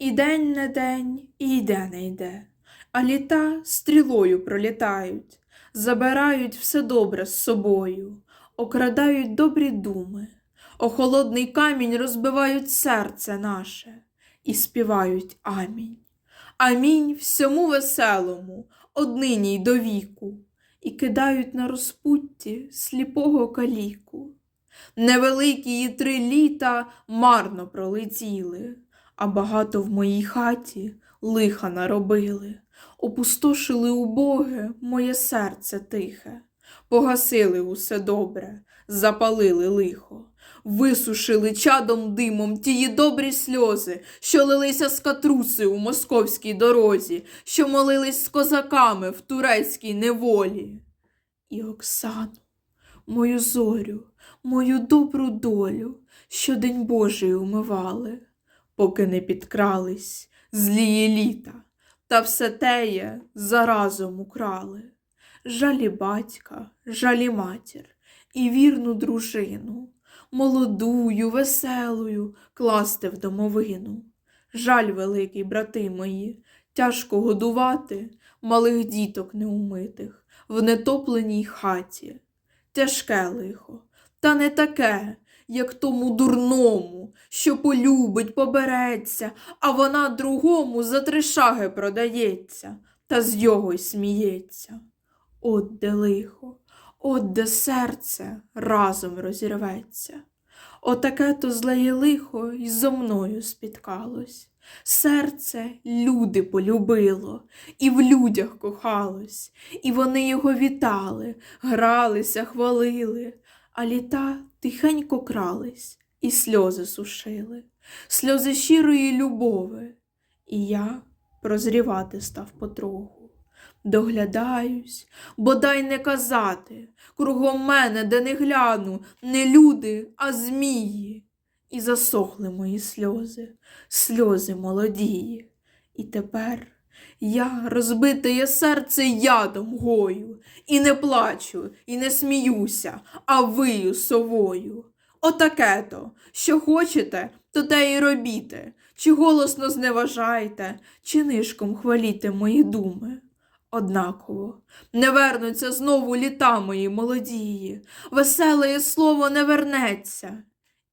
І день не день, і йде не йде, а літа стрілою пролітають, забирають все добре з собою, окрадають добрі думи, о холодний камінь розбивають серце наше і співають амінь. Амінь всьому веселому, однині й до віку, і кидають на розпутті сліпого каліку. Невеликі її три літа марно пролетіли, а багато в моїй хаті лиха наробили, опустошили убоге моє серце тихе, погасили усе добре, запалили лихо, висушили чадом димом тії добрі сльози, що лилися з катруси у московській дорозі, що молились з козаками в турецькій неволі. І Оксану, мою зорю, мою добру долю, що день Божий умивали, поки не підкрались злії літа, та все теє заразом украли. Жалі батька, жалі матір і вірну дружину, молодую, веселую класти в домовину. Жаль великий, брати мої, тяжко годувати малих діток неумитих в нетопленій хаті. Тяжке лихо, та не таке, як тому дурному, що полюбить, побереться, а вона другому за три шаги продається, та з його й сміється. От де лихо, от де серце разом розірветься. Отаке то злеє лихо й зо мною спіткалось. Серце люди полюбило, і в людях кохалось, і вони його вітали, гралися, хвалили, а літа тихенько крались і сльози сушили, сльози щирої любови, і я прозрівати став потроху. Доглядаюсь, бодай не казати, кругом мене, де не гляну, не люди, а змії. І засохли мої сльози, сльози молодії. І тепер я розбите є серце ядом гою, і не плачу, і не сміюся, а вию совою. Отаке то, що хочете, то те й робіте, чи голосно зневажайте, чи нишком хваліте мої думи. Однаково не вернуться знову літа мої молодії, веселе слово не вернеться.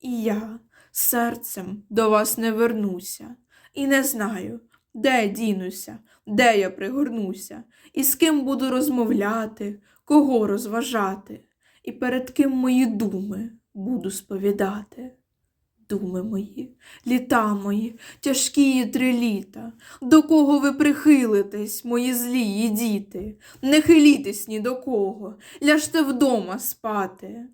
І я серцем до вас не вернуся, і не знаю, де дінуся, де я пригорнуся, і з ким буду розмовляти, кого розважати, і перед ким мої думи буду сповідати. Думи мої, літа мої, тяжкі три літа, до кого ви прихилитесь, мої злії діти, не хилітесь ні до кого, ляжте вдома спати.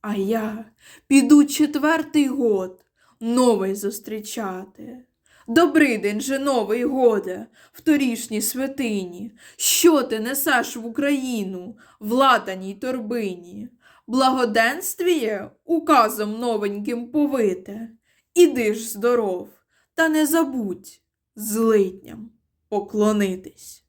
А я піду четвертий год новий зустрічати. Добрий день же новий годе, в торішній святині, що ти несеш в Україну в латаній торбині? Благоденствіє указом новеньким повите, іди ж здоров, та не забудь злидням поклонитись.